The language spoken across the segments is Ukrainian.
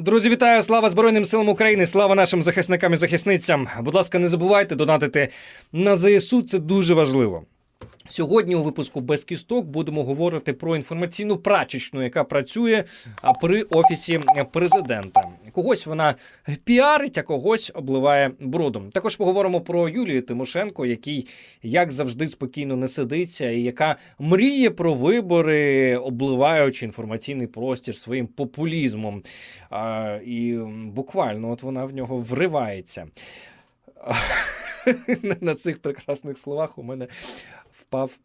Друзі, вітаю! Слава Збройним силам України! Слава нашим захисникам і захисницям! Будь ласка, не забувайте донатити на ЗСУ. Це дуже важливо. Сьогодні у випуску без кісток будемо говорити про інформаційну прачечну, яка працює при офісі президента. Когось вона піарить, а когось обливає брудом. Також поговоримо про Юлію Тимошенко, який, як завжди, спокійно не сидиться, і яка мріє про вибори, обливаючи інформаційний простір своїм популізмом. А, і буквально от вона в нього вривається. На цих прекрасних словах у мене впав.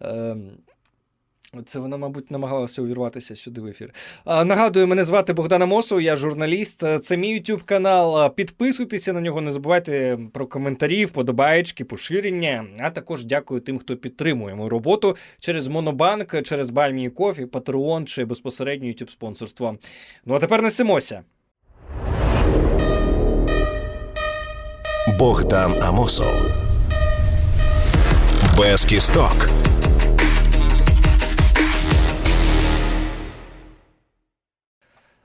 ем, Це вона, мабуть, намагалася увірватися сюди в ефір. Нагадую, мене звати Богдан Амосов, я журналіст. Це мій YouTube канал. Підписуйтеся на нього, не забувайте про коментарі, вподобаєчки, поширення. А також дякую тим, хто підтримує мою роботу через Монобанк, через Бальмії Кофі, Patreon чи безпосередньо YouTube спонсорство. Ну а тепер несемося. Богдан Амосов. Без кісток.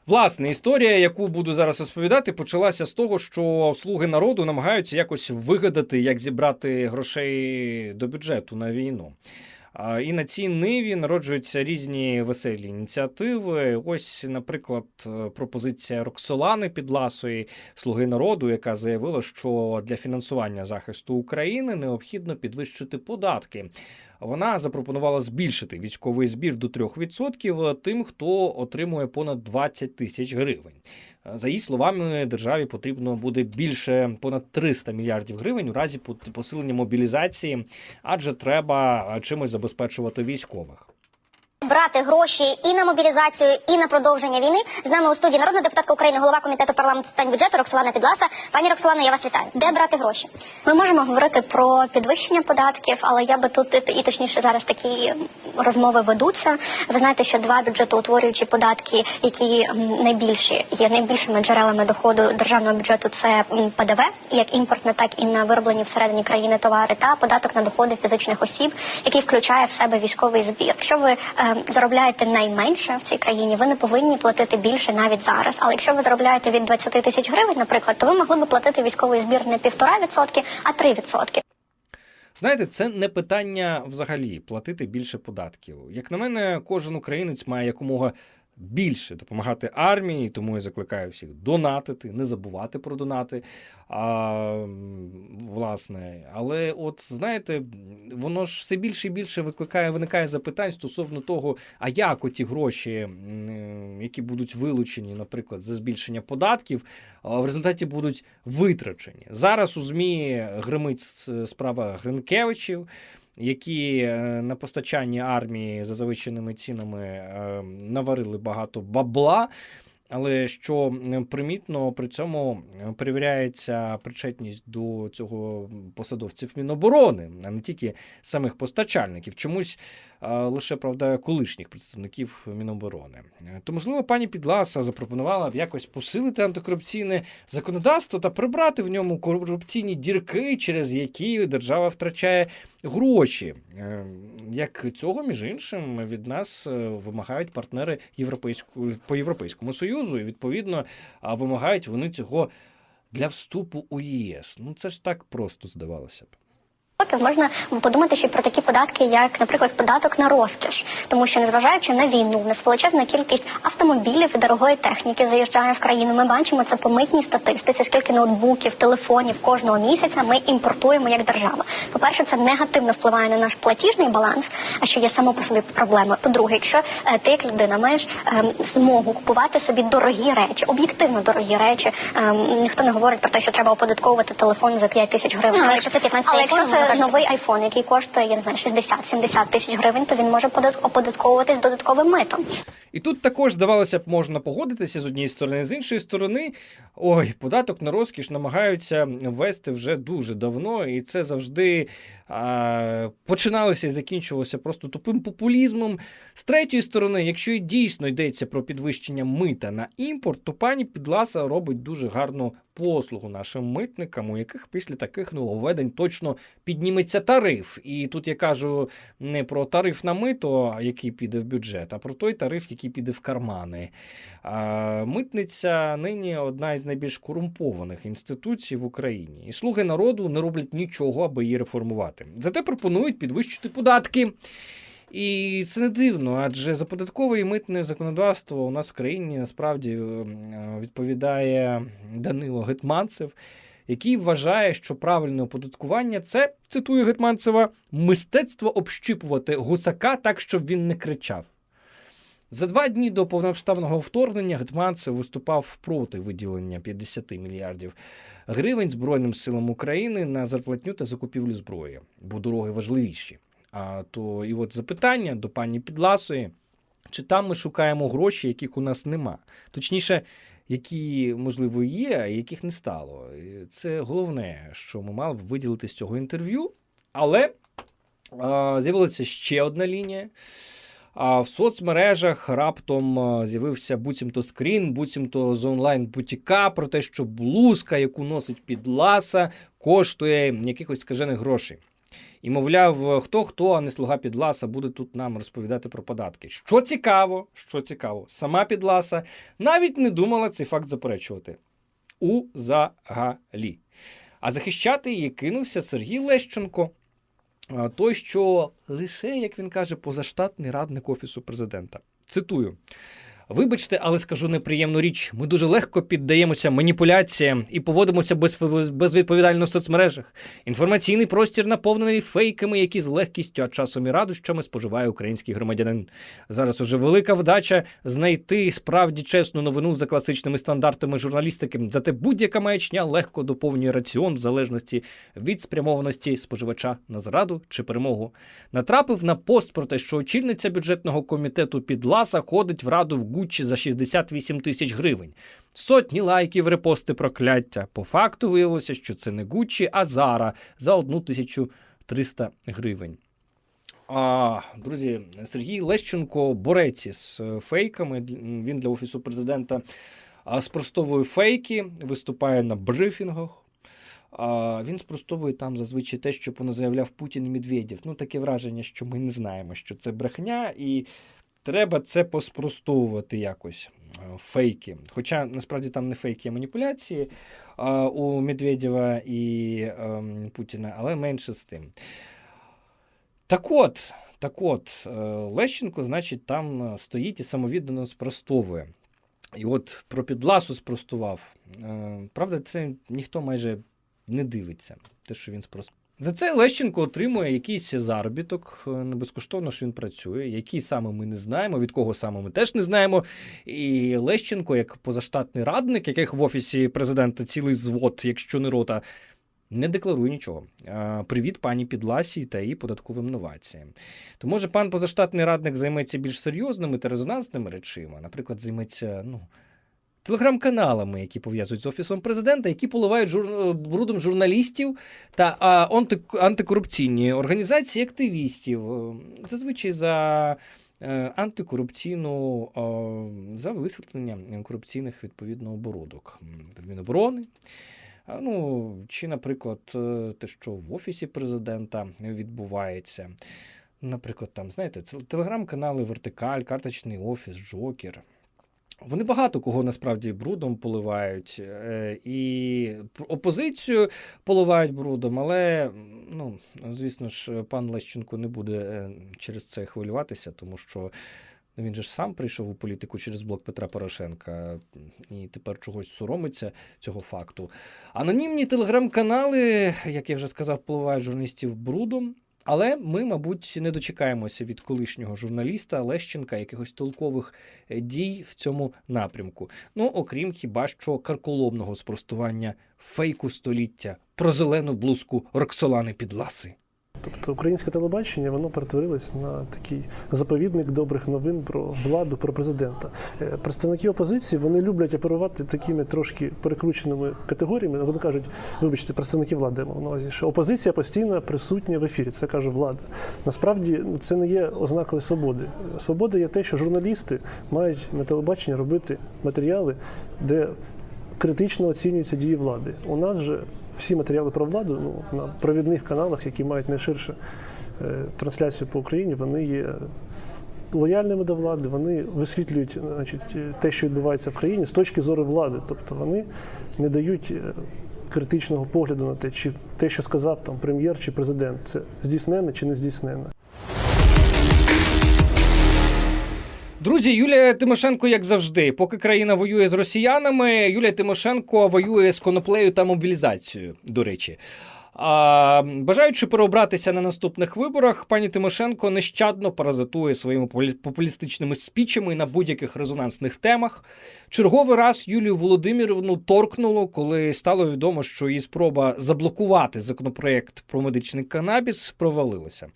Власне, історія, яку буду зараз розповідати, почалася з того, що слуги народу намагаються якось вигадати, як зібрати грошей до бюджету на війну. І на цій ниві народжуються різні веселі ініціативи. Ось, наприклад, е, пропозиція Роксолани Підласої, слуги народу, яка заявила, що для фінансування захисту України необхідно підвищити податки. Вона запропонувала збільшити військовий збір до 3% тим, хто отримує понад 20 тисяч гривень. За її словами, державі потрібно буде більше понад 300 мільярдів гривень у разі посилення мобілізації, адже треба чимось забезпечувати військових. Брати гроші і на мобілізацію, і на продовження війни. З нами у студії народна депутатка України, голова комітету парламенту питань бюджету Роксолана Підласа. Пані Роксолана, я вас вітаю. Де брати гроші? Ми можемо говорити про підвищення податків, але я би тут і точніше зараз такі розмови ведуться. Ви знаєте, що два бюджетоутворюючі податки, які найбільші є найбільшими джерелами доходу державного бюджету, це ПДВ, як імпортне, так і на вироблені всередині країни товари, та податок на доходи фізичних осіб, який включає в себе військовий збір. Якщо ви е, заробляєте найменше в цій країні, ви не повинні платити більше навіть зараз. Але якщо ви заробляєте від 20 тисяч гривень, наприклад, то ви могли би платити військовий збір не півтора відсотки, а три відсотки. Знаєте, це не питання взагалі платити більше податків. Як на мене, кожен українець має якомога більше допомагати армії, тому я закликаю всіх донатити, не забувати про донати. А, власне, але от знаєте, воно ж все більше і більше викликає, виникає запитань стосовно того, а як оті гроші, які будуть вилучені, наприклад, за збільшення податків, в результаті будуть витрачені. Зараз у ЗМІ гримить справа Гринкевичів, які е, на постачанні армії за завищеними цінами е, наварили багато бабла. Але що примітно, при цьому е, перевіряється причетність до цього посадовців Міноборони, а не тільки самих постачальників. Чомусь лише правда колишніх представників Міноборони. То можливо, пані Підласа запропонувала б якось посилити антикорупційне законодавство та прибрати в ньому корупційні дірки, через які держава втрачає гроші. Е, Як цього, між іншим, від нас е, вимагають партнери європейського по Європейському Союзу, і відповідно вимагають вони цього для вступу у ЄС. Ну це ж так просто здавалося б. Років можна подумати ще про такі податки, як, наприклад, податок на розкіш, тому що незважаючи на війну, нас величезна кількість автомобілів і дорогої техніки заїжджає в країну. Ми бачимо це по митній статистиці, скільки ноутбуків, телефонів кожного місяця ми імпортуємо як держава. По перше, це негативно впливає на наш платіжний баланс, а що є само по собі проблемою. По-друге, якщо е, ти як людина маєш ем, змогу купувати собі дорогі речі, об'єктивно дорогі речі, ем, ніхто не говорить про те, що треба оподатковувати телефон за 5 тисяч гривень. Ну, але якщо це 15 але якщо це кажеться, новий айфон, який коштує, я не знаю, 60-70 тисяч гривень, то він може подат- оподатковуватись додатковим митом. І тут також, здавалося б, можна погодитися з однієї сторони, з іншої сторони, ой, податок на розкіш намагаються ввести вже дуже давно, і це завжди а, починалося і закінчувалося просто тупим популізмом. З третьої сторони, якщо і дійсно йдеться про підвищення мита на імпорт, то пані Підласа робить дуже гарну послугу нашим митникам, у яких після таких нововведень точно підніметься тариф. І тут я кажу не про тариф на мито, який піде в бюджет, а про той тариф, який піде в кармани. Митниця нині одна із найбільш корумпованих інституцій в Україні. І слуги народу не роблять нічого, аби її реформувати. Зате пропонують підвищити податки. І це не дивно, адже за податкове і митне законодавство у нас в країні насправді е, відповідає Данило Гетманцев, який вважає, що правильне оподаткування це, цитую Гетманцева, мистецтво общипувати гусака так, щоб він не кричав. За два дні до повномасштабного вторгнення Гетманцев виступав проти виділення 50 мільярдів гривень Збройним силам України на зарплатню та закупівлю зброї, бо дороги важливіші. А то і от запитання до пані Підласої, чи там ми шукаємо гроші, яких у нас нема. Точніше, які, можливо, є, а яких не стало. Це головне, що ми мали б виділити з цього інтерв'ю. Але а, з'явилася ще одна лінія. А в соцмережах раптом з'явився буцімто скрін, буцімто з онлайн-бутіка про те, що блузка, яку носить підласа, коштує якихось скажених грошей. І, мовляв, хто хто, а не слуга Підласа, буде тут нам розповідати про податки. Що цікаво, що цікаво, сама Підласа навіть не думала цей факт заперечувати. Узагалі. А захищати її кинувся Сергій Лещенко, той, що лише, як він каже, позаштатний радник Офісу президента. Цитую. Вибачте, але скажу неприємну річ. Ми дуже легко піддаємося маніпуляціям і поводимося без, безвідповідально в соцмережах. Інформаційний простір наповнений фейками, які з легкістю, а часом і радощами споживає український громадянин. Зараз уже велика вдача знайти справді чесну новину за класичними стандартами журналістики. Зате будь-яка маячня легко доповнює раціон в залежності від спрямованості споживача на зраду чи перемогу. Натрапив на пост про те, що очільниця бюджетного комітету Підласа ходить в раду в Гуччі за 68 тисяч гривень. Сотні лайків, репости прокляття. По факту виявилося, що це не Гуччі, а Зара за 1300 гривень. А, друзі, Сергій Лещенко борець із е, фейками. Він для офісу президента спростовує фейки, виступає на брифінгах. А, він спростовує там зазвичай те, що поназаявляв Путін і Медведєв. Ну, таке враження, що ми не знаємо, що це брехня, і треба це поспростовувати якось. е, Фейки. Хоча насправді там не фейки, а маніпуляції а, у Медведєва і ем, Путіна, але менше з тим. Так от, так от, е, Лещенко, значить, там е, стоїть і самовіддано спростовує. І от про підласу спростував. Е, Правда, це ніхто майже не дивиться, те, що він спростував. За це Лещенко отримує якийсь заробіток, не безкоштовно ж він працює. Який саме ми не знаємо, від кого саме ми теж не знаємо. І Лещенко, як позаштатний радник, яких в офісі президента цілий звод, якщо не рота, не декларує нічого. Привіт пані Підласій та її податковим новаціям. То може пан позаштатний радник займеться більш серйозними та резонансними речима, наприклад, займеться ну, телеграм-каналами, які пов'язують з офісом президента, які поливають жур... брудом журналістів та анти... антикорупційні організації активістів. Е, Зазвичай за. е, Антикорупційну е, за висвітлення корупційних відповідно оборудок в Міноборони, Ну, чи, наприклад, е, те, що в офісі президента відбувається. Наприклад, там, знаєте, телеграм-канали Вертикаль, Карточний офіс, Джокер. Вони багато кого насправді брудом поливають, е, і опозицію поливають брудом, але, ну, звісно ж, пан Лещенко не буде е, через це хвилюватися, тому що ну, він же ж сам прийшов у політику через блок Петра Порошенка і тепер чогось соромиться цього факту. Анонімні телеграм-канали, як я вже сказав, поливають журналістів брудом. Але ми, мабуть, не дочекаємося від колишнього журналіста Лещенка якихось толкових е, дій в цьому напрямку. Ну, окрім хіба що карколомного спростування фейку століття про зелену блузку Роксолани Підласи. Тобто українське телебачення воно перетворилось на такий заповідник добрих новин про владу, про президента. Е, Представники опозиції вони люблять оперувати такими трошки перекрученими категоріями. Вони кажуть, вибачте, представники влади мав на увазі, що опозиція постійно присутня в ефірі. Це каже влада. Насправді ну, це не є ознакою свободи. Свобода є те, що журналісти мають на телебаченні робити матеріали, де критично оцінюються дії влади. У нас же всі матеріали про владу ну, на провідних каналах, які мають найширше е, трансляцію по Україні, вони є лояльними до влади, вони висвітлюють значить, те, що відбувається в країні з точки зору влади. Тобто вони не дають е, критичного погляду на те, чи те, що сказав там прем'єр чи президент, це здійснене чи не здійснене. Друзі, Юлія Тимошенко, як завжди, поки країна воює з росіянами, Юлія Тимошенко воює з коноплею та мобілізацією, до речі. А, бажаючи переобратися на наступних виборах, пані Тимошенко нещадно паразитує своїми популістичними спічами на будь-яких резонансних темах. Черговий раз Юлію Володимирівну торкнуло, коли стало відомо, що її спроба заблокувати законопроект про медичний канабіс провалилася.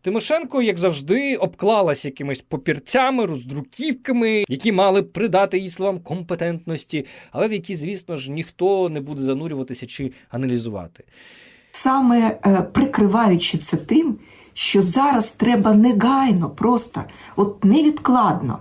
Тимошенко, як завжди, обклалась якимись папірцями, роздруківками, які мали б придати їй словам компетентності, але в які, звісно ж, ніхто не буде занурюватися чи аналізувати. Саме е, прикриваючи це тим, що зараз треба негайно, просто от невідкладно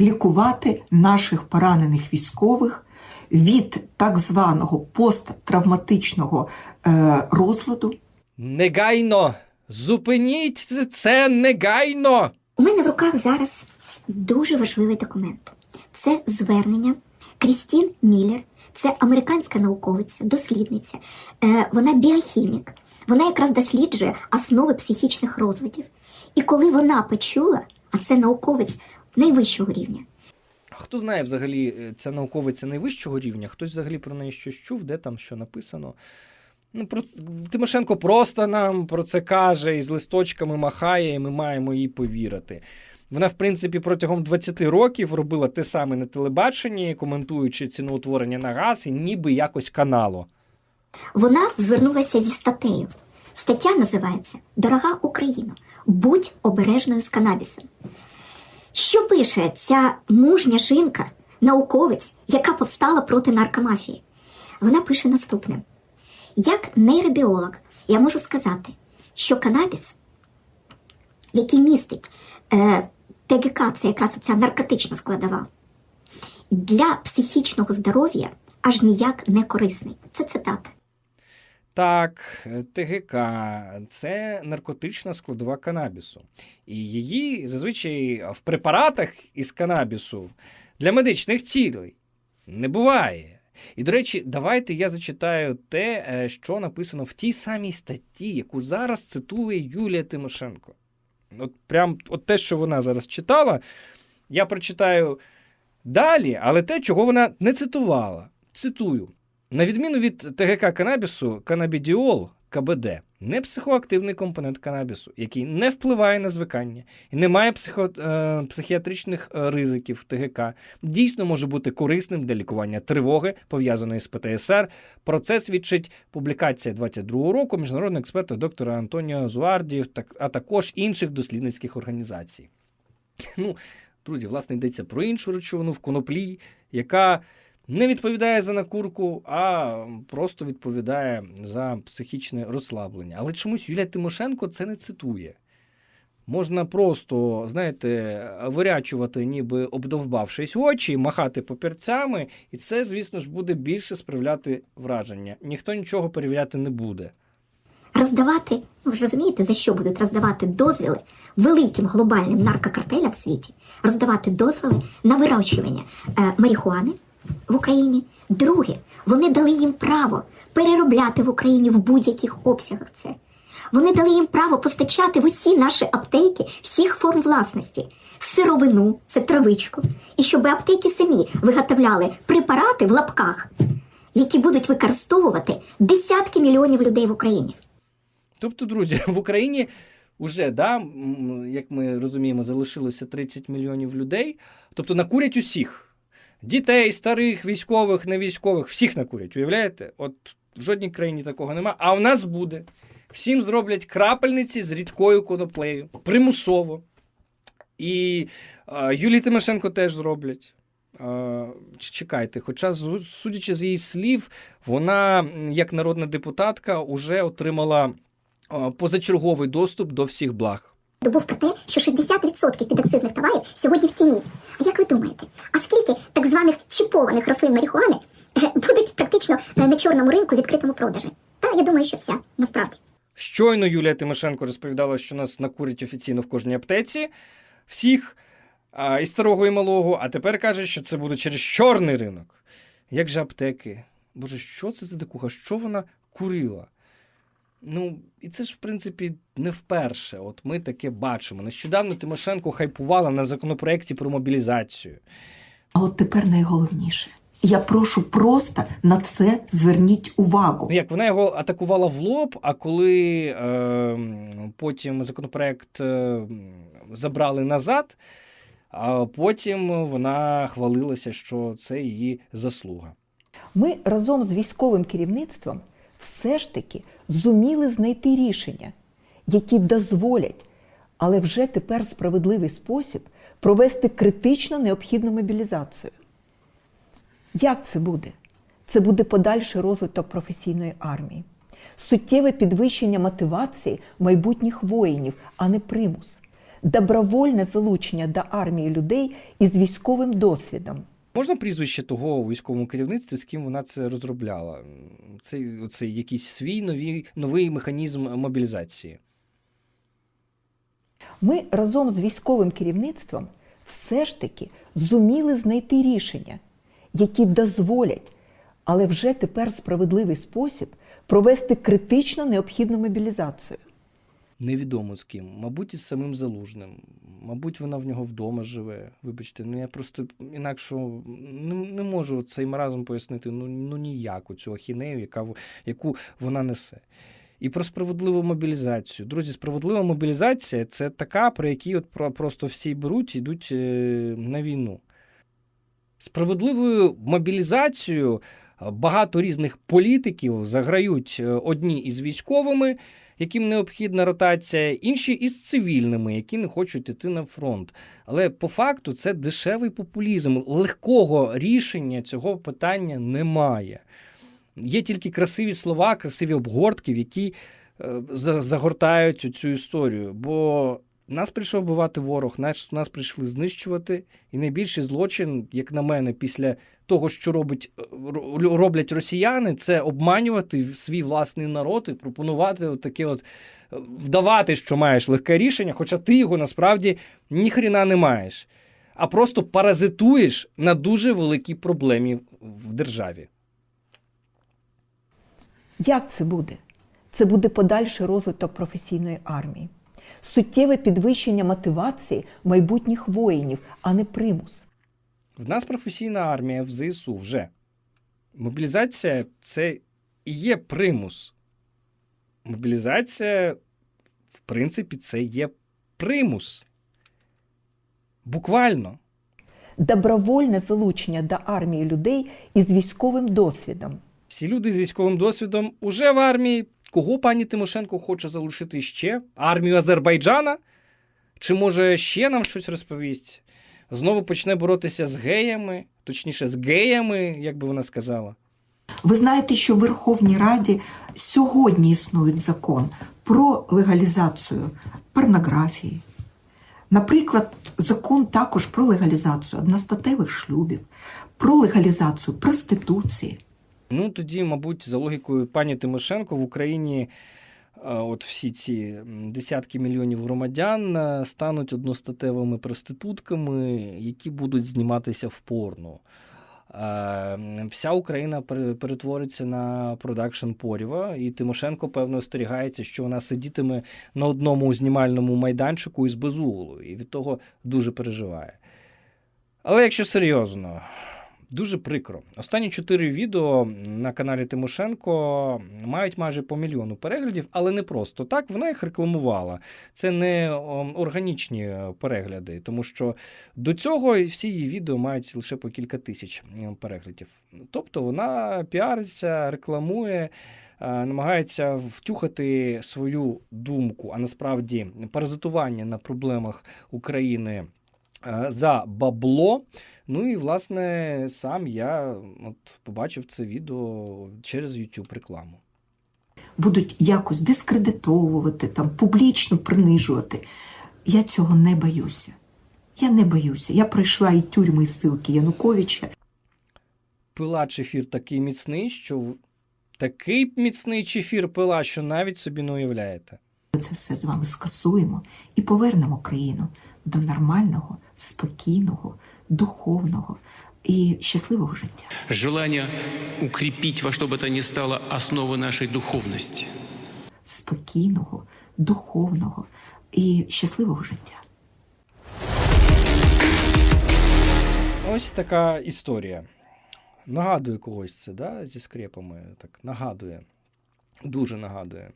лікувати наших поранених військових від так званого посттравматичного е, розладу. Негайно! Зупиніть це негайно! У мене в руках зараз дуже важливий документ. Це звернення Крістін Міллер. Це американська науковиця, дослідниця. Е, вона біохімік. Вона якраз досліджує основи психічних розладів. І коли вона почула, а це науковець найвищого рівня, Хто знає взагалі е, ця науковиця найвищого рівня? Хтось взагалі про неї щось чув, де там що написано? Ну, про... Тимошенко просто нам про це каже і з листочками махає, і ми маємо їй повірити. Вона, в принципі, протягом 20 років робила те саме на телебаченні, коментуючи ціноутворення на газ, і ніби якось канало. вона звернулася зі статтею. Стаття називається Дорога Україна. Будь обережною з канабісом. Що пише ця мужня жінка, науковець, яка повстала проти наркомафії? Вона пише наступне: як нейробіолог, я можу сказати, що канабіс, який містить е, ТГК, це якраз оця наркотична складова, для психічного здоров'я аж ніяк не корисний. Це цитата. Так, ТГК це наркотична складова канабісу. І її зазвичай в препаратах із канабісу для медичних цілей не буває. І, до речі, давайте я зачитаю те, е, що написано в тій самій статті, яку зараз цитує Юлія Тимошенко. От прям от те, що вона зараз читала, я прочитаю далі, але те, чого вона не цитувала. Цитую. На відміну від ТГК канабісу, канабідіол КБД не психоактивний компонент канабісу, який не впливає на звикання і не має психо, е, психіатричних е, ризиків ТГК, дійсно може бути корисним для лікування тривоги, пов'язаної з ПТСР. Про це свідчить публікація 22 року міжнародного експерта доктора Антоніо Зуарді, а також інших дослідницьких організацій. Ну, друзі, власне, йдеться про іншу речовину в коноплі, яка не відповідає за накурку, а просто відповідає за психічне розслаблення. Але чомусь Юлія Тимошенко це не цитує. Можна просто, знаєте, вирячувати, ніби обдовбавшись очі, махати папірцями, і це, звісно ж, буде більше справляти враження. Ніхто нічого перевіряти не буде. роздавати, ви ж розумієте, за що будуть роздавати дозвіли великим глобальним наркокартелям в світі, роздавати дозволи на вирощування е, марихуани в Україні. Друге, вони дали їм право переробляти в Україні в будь-яких обсягах це. Вони дали їм право постачати в усі наші аптеки всіх форм власності, сировину, це травичку, і щоб аптеки самі виготовляли препарати в лапках, які будуть використовувати десятки мільйонів людей в Україні. Тобто, друзі, в Україні вже, да, як ми розуміємо, залишилося 30 мільйонів людей. Тобто накурять усіх. Дітей, старих, військових, невійськових, всіх накурять. Уявляєте? От в жодній країні такого нема. А в нас буде. Всім зроблять крапельниці з рідкою коноплею. Примусово. І е, Юлії Тимошенко теж зроблять. Е, чекайте, хоча, судячи з її слів, вона, як народна депутатка, уже отримала позачерговий доступ до всіх благ. Був про те, що 60% підакцизних товарів сьогодні в тіні. А як ви думаєте, а скільки так званих чіпованих рослин марихуани е, будуть практично е, на чорному ринку відкритому продажі? Та я думаю, що вся насправді. Щойно Юлія Тимошенко розповідала, що нас накурять офіційно в кожній аптеці всіх і старого, і малого, а тепер каже, що це буде через чорний ринок. Як же аптеки? Боже, що це за дикуха? Що вона курила? Ну, і це ж, в принципі, не вперше. От ми таке бачимо. Нещодавно Тимошенко хайпувала на законопроекті про мобілізацію. А от тепер найголовніше. Я прошу просто на це зверніть увагу. Ну, як вона його атакувала в лоб, а коли е, потім законопроект е, забрали назад, а потім вона хвалилася, що це її заслуга. Ми разом з військовим керівництвом все ж таки зуміли знайти рішення, які дозволять, але вже тепер справедливий спосіб провести критично необхідну мобілізацію. Як це буде? Це буде подальший розвиток професійної армії, суттєве підвищення мотивації майбутніх воїнів, а не примус, добровольне залучення до армії людей із військовим досвідом. Можна прізвище того у військовому керівництві, з ким вона це розробляла? Це, це якийсь свій новий, новий механізм мобілізації. Ми разом з військовим керівництвом все ж таки зуміли знайти рішення, які дозволять, але вже тепер справедливий спосіб провести критично необхідну мобілізацію. Невідомо з ким. Мабуть, із самим залужним. Мабуть, вона в нього вдома живе. Вибачте, ну я просто інакше не, не можу цей маразм пояснити ну, ну ніяк цю ахінею, яка, яку вона несе. І про справедливу мобілізацію. Друзі, справедлива мобілізація це така, про які от просто всі беруть і йдуть е, на війну. Справедливою мобілізацією е, багато різних політиків заграють е, одні із військовими, яким необхідна ротація, інші із цивільними, які не хочуть йти на фронт. Але по факту це дешевий популізм. Легкого рішення цього питання немає. Є тільки красиві слова, красиві обгортки, в які е, загортають цю історію. Бо нас прийшов вбивати ворог, нас, нас прийшли знищувати. І найбільший злочин, як на мене, після того, що робить, е, роблять росіяни, це обманювати свій власний народ і пропонувати таке от е, вдавати, що маєш легке рішення, хоча ти його насправді ніхрена не маєш, а просто паразитуєш на дуже великій проблемі в державі. Як це буде? Це буде подальший розвиток професійної армії, суттєве підвищення мотивації майбутніх воїнів, а не примус. В нас професійна армія в ЗСУ вже. Мобілізація це і є примус. Мобілізація, в принципі, це є примус. Буквально. Добровольне залучення до армії людей із військовим досвідом. Всі люди з військовим досвідом уже в армії. Кого пані Тимошенко хоче залишити ще? Армію Азербайджана? Чи може ще нам щось розповість? Знову почне боротися з геями, точніше, з геями, як би вона сказала. Ви знаєте, що в Верховній Раді сьогодні існує закон про легалізацію порнографії. Наприклад, закон також про легалізацію одностатевих шлюбів, про легалізацію проституції. Ну, тоді, мабуть, за логікою пані Тимошенко в Україні е, от всі ці десятки мільйонів громадян е, стануть одностатевими проститутками, які будуть зніматися в порно. Е, Вся Україна пере- перетвориться на продакшн поріва, і Тимошенко, певно, остерігається, що вона сидітиме на одному знімальному майданчику із безуголою, і від того дуже переживає. Але якщо серйозно, Дуже прикро. Останні чотири відео на каналі Тимошенко мають майже по мільйону переглядів, але не просто так. Вона їх рекламувала. Це не органічні е, перегляди, тому що до цього всі її відео мають лише по кілька тисяч е, переглядів. Тобто вона піариться, рекламує. е, Намагається втюхати свою думку, а насправді паразитування на проблемах України за бабло. Ну і власне сам я от побачив це відео через YouTube рекламу. Будуть якось дискредитовувати, там, публічно принижувати. Я цього не боюся. Я не боюся. Я пройшла і тюрми, і ссилки Януковича. Пила чефір такий міцний, що такий міцний чефір пила, що навіть собі не уявляєте. Ми це все з вами скасуємо і повернемо країну до нормального, спокійного, духовного і щасливого життя. желание укрепить во что бы то ни стало основы нашей духовности. Спокійного, духовного і щасливого життя. Ось така історія. Нагадує когось це, да, зі скрепами. Так, нагадує. Дуже нагадує.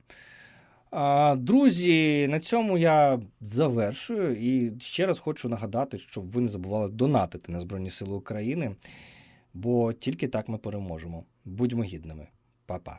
Друзі, на цьому я завершую. І ще раз хочу нагадати, щоб ви не забували донатити на Збройні Сили України, бо тільки так ми переможемо. Будьмо гідними. Па-па.